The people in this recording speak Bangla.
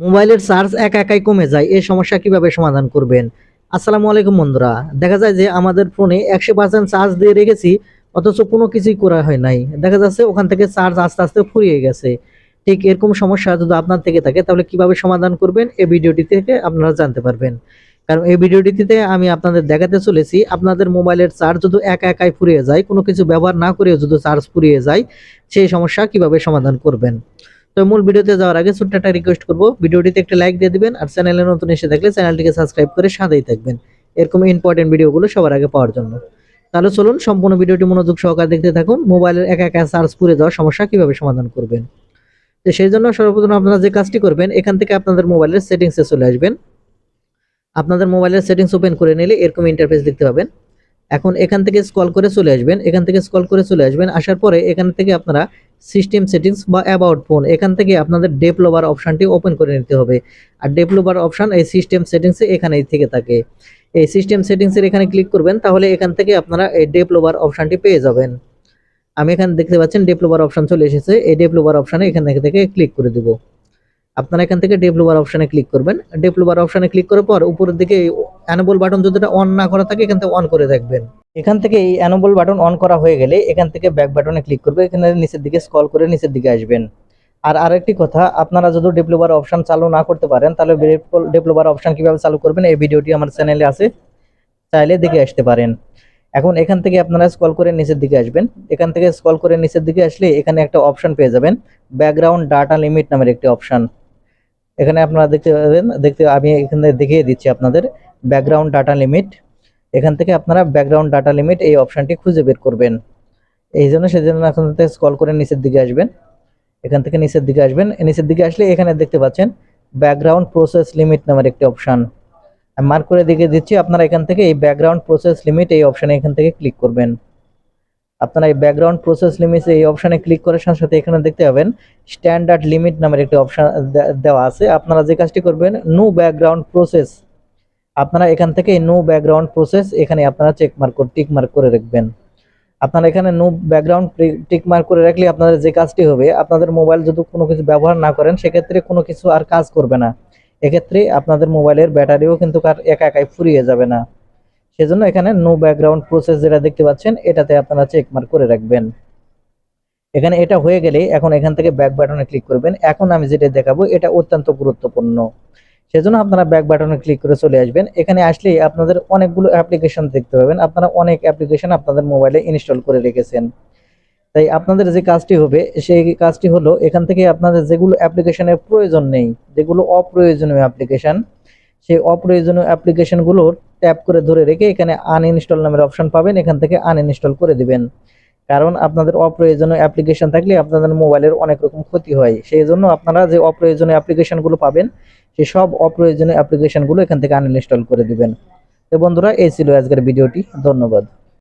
মোবাইলের চার্জ একা একাই কমে যায়, এই সমস্যা কীভাবে সমাধান করবেন? আসসালামু আলাইকুম বন্ধুরা, দেখা যায় যে আমাদের ফোনে একশো পার্সেন্ট চার্জ দিয়ে রেখেছি, অথচ কোনো কিছুই করা হয় নাই। দেখা যাচ্ছে ওখান থেকে চার্জ আস্তে আস্তে ফুরিয়ে গেছে। ঠিক এরকম সমস্যা যদি আপনার থেকে থাকে, তাহলে কীভাবে সমাধান করবেন? এই ভিডিওটি থেকে আপনারা জানতে পারবেন। কারণ এই ভিডিওটিতে আমি আপনাদের দেখাতে চলেছি, আপনাদের মোবাইলের চার্জ যদি একা একাই ফুরিয়ে যায়, কোনো কিছু ব্যবহার না করেও যদি চার্জ ফুরিয়ে যায়, সেই সমস্যা কীভাবে সমাধান করবেন? তো মূল ভিডিওতে যাওয়ার আগে ছোট্ট একটা রিকোয়েস্ট করব। ভিডিওটিতে একটা লাইক দিয়ে দিবেন আর চ্যানেলে নতুন এসে থাকলে চ্যানেলটিকে সাবস্ক্রাইব করে সাথেই থাকবেন। এরকম ইম্পর্টেন্ট ভিডিওগুলো সবার আগে পাওয়ার জন্য। তাহলে চলুন সম্পূর্ণ ভিডিওটি মনোযোগ সহকারে দেখতে থাকুন। মোবাইলের একা একা চার্জ পুড়ে যাওয়ার সমস্যা কীভাবে সমাধান করবেন? তো সেই জন্য সর্বপ্রথম আপনারা যে কাজটি করবেন, এখান থেকে আপনাদের মোবাইলের সেটিংসে চলে আসবেন। আপনাদের মোবাইলের সেটিংস ওপেন করে নিলে এরকম ইন্টারফেস দেখতে পাবেন। এখন এখান থেকে স্কল করে চলে আসবেন, এখান থেকে স্কল করে চলে আসবেন, আসার পরে এখান থেকে আপনারা সিস্টেম সেটিংস বা অ্যাবাউট ফোন এখান থেকে আপনাদের ডেভেলপার অপশনটি ওপেন করে নিতে হবে। আর ডেভেলপার অপশন এই সিস্টেম সেটিংসে এখানেই থেকে থাকে। এই সিস্টেম সেটিংসের এখানে ক্লিক করবেন, তাহলে এখান থেকে আপনারা এই ডেভেলপার অপশনটি পেয়ে যাবেন। আমি এখানে দেখতে পাচ্ছেন ডেভেলপার অপশন চলে এসেছে, এই ডেভেলপার অপশনে এখান থেকে ক্লিক করে দেব। আপনারা এখান থেকে ডেভেলপার অপশনে ক্লিক করবেন। ডেভেলপার অপশানে ক্লিক করার পর উপরের দিকে অ্যানেবল বাটন যদি অন না করা থাকে, এখান থেকে অন করে রাখবেন এখান থেকে এই অ্যানোবল বাটন অন করা হয়ে গেলে এখান থেকে ব্যাক বাটনে ক্লিক করবে, এখানে নিচের দিকে স্ক্রল করে নিচের দিকে আসবেন। আর আরেকটি কথা, আপনারা যদি ডেভেলপার অপশন চালু না করতে পারেন, তাহলে ডেভেলপার অপশন কীভাবে চালু করবেন, এই ভিডিওটি আমার চ্যানেলে আছে, চাইলে দেখে আসতে পারেন। এখন এখান থেকে আপনারা স্ক্রল করে নিচের দিকে আসবেন। এখান থেকে স্ক্রল করে নিচের দিকে আসলে এখানে একটা অপশন পেয়ে যাবেন ব্যাকগ্রাউন্ড ডাটা লিমিট নামের একটি অপশন এখানে আপনারা দেখতে পাবেন, দেখতে আমি এখানে দেখিয়ে দিচ্ছি আপনাদের ব্যাকগ্রাউন্ড ডাটা লিমিট এখান থেকে আপনারা ব্যাকগ্রাউন্ড ডাটা লিমিট এই অপশনটি খুঁজে বের করবেন। এই জন্য সেজন্য এখন থেকে স্ক্রল করে নিচের দিকে আসবেন। এখান থেকে নিচের দিকে আসবেন। নিচের দিকে আসলে এখানে দেখতে পাচ্ছেন ব্যাকগ্রাউন্ড প্রসেস লিমিট নামের একটি অপশান মার্ক করে দিকে দিচ্ছি, আপনারা এখান থেকে এই ব্যাকগ্রাউন্ড প্রসেস লিমিট এই অপশানে এখান থেকে ক্লিক করবেন। আপনারা এই ব্যাকগ্রাউন্ড প্রসেস লিমিট এই অপশনে ক্লিক করার সাথে সাথে এখানে দেখতে পাবেন স্ট্যান্ডার্ড লিমিট নামের একটি অপশন দেওয়া আছে। আপনারা যে কাজটি করবেন নো ব্যাকগ্রাউন্ড প্রসেস আপনারা এখান থেকে নো ব্যাকগ্রাউন্ড প্রসেস এখানে আপনারা চেক মার্ক টিক মার্ক করে রাখবেন। আপনারা এখানে নো ব্যাকগ্রাউন্ড টিক মার্ক করে রাখলে আপনাদের যে কাজটি হবে, আপনাদের মোবাইল যদি কোনো কিছু ব্যবহার না করেন, সেক্ষেত্রে কোনো কিছু আর কাজ করবে না। এক্ষেত্রে আপনাদের মোবাইলের ব্যাটারিও কিন্তু একা একাই ফুরিয়ে যাবে না। সেজন্য এখানে নো ব্যাকগ্রাউন্ড প্রসেস যেটা দেখতে পাচ্ছেন, এটাতে আপনারা চেক মার্ক করে রাখবেন। এখানে এটা হয়ে গেলে এখন এখান থেকে ব্যাক বাটনে ক্লিক করবেন। এখন আমি যেটা দেখাবো, এটা অত্যন্ত গুরুত্বপূর্ণ। সেজন্য আপনারা ব্যাক বাটনে ক্লিক করে চলে আসবেন। এখানে আসলেই আপনাদের অনেকগুলো অ্যাপ্লিকেশন দেখতে পাবেন। আপনারা অনেক অ্যাপ্লিকেশন আপনাদের মোবাইলে ইনস্টল করে রেখেছেন। তাই আপনাদের যে কাজটি হবে, সেই কাজটি হলো এখান থেকে আপনাদের যেগুলো অ্যাপ্লিকেশনের প্রয়োজন নেই, যেগুলো অপ্রয়োজনীয় অ্যাপ্লিকেশন সেই অপ্রয়োজনীয় অ্যাপ্লিকেশনগুলো ট্যাপ করে ধরে রেখে এখানে আনইনস্টল নামের অপশন পাবেন। এখান থেকে আনইনস্টল করে দিবেন। কারণ আপনাদের অপ্রয়োজনীয় অ্যাপ্লিকেশন থাকলে আপনাদের মোবাইলের অনেক রকম ক্ষতি হয়। সেই জন্য আপনারা যে অপ্রয়োজনীয় অ্যাপ্লিকেশনগুলো পাবেন সেই সব অপ্রয়োজনীয় অ্যাপ্লিকেশনগুলো এখান থেকে আনইনস্টল করে দিবেন। তো বন্ধুরা, এই ছিল আজকের ভিডিওটি। ধন্যবাদ।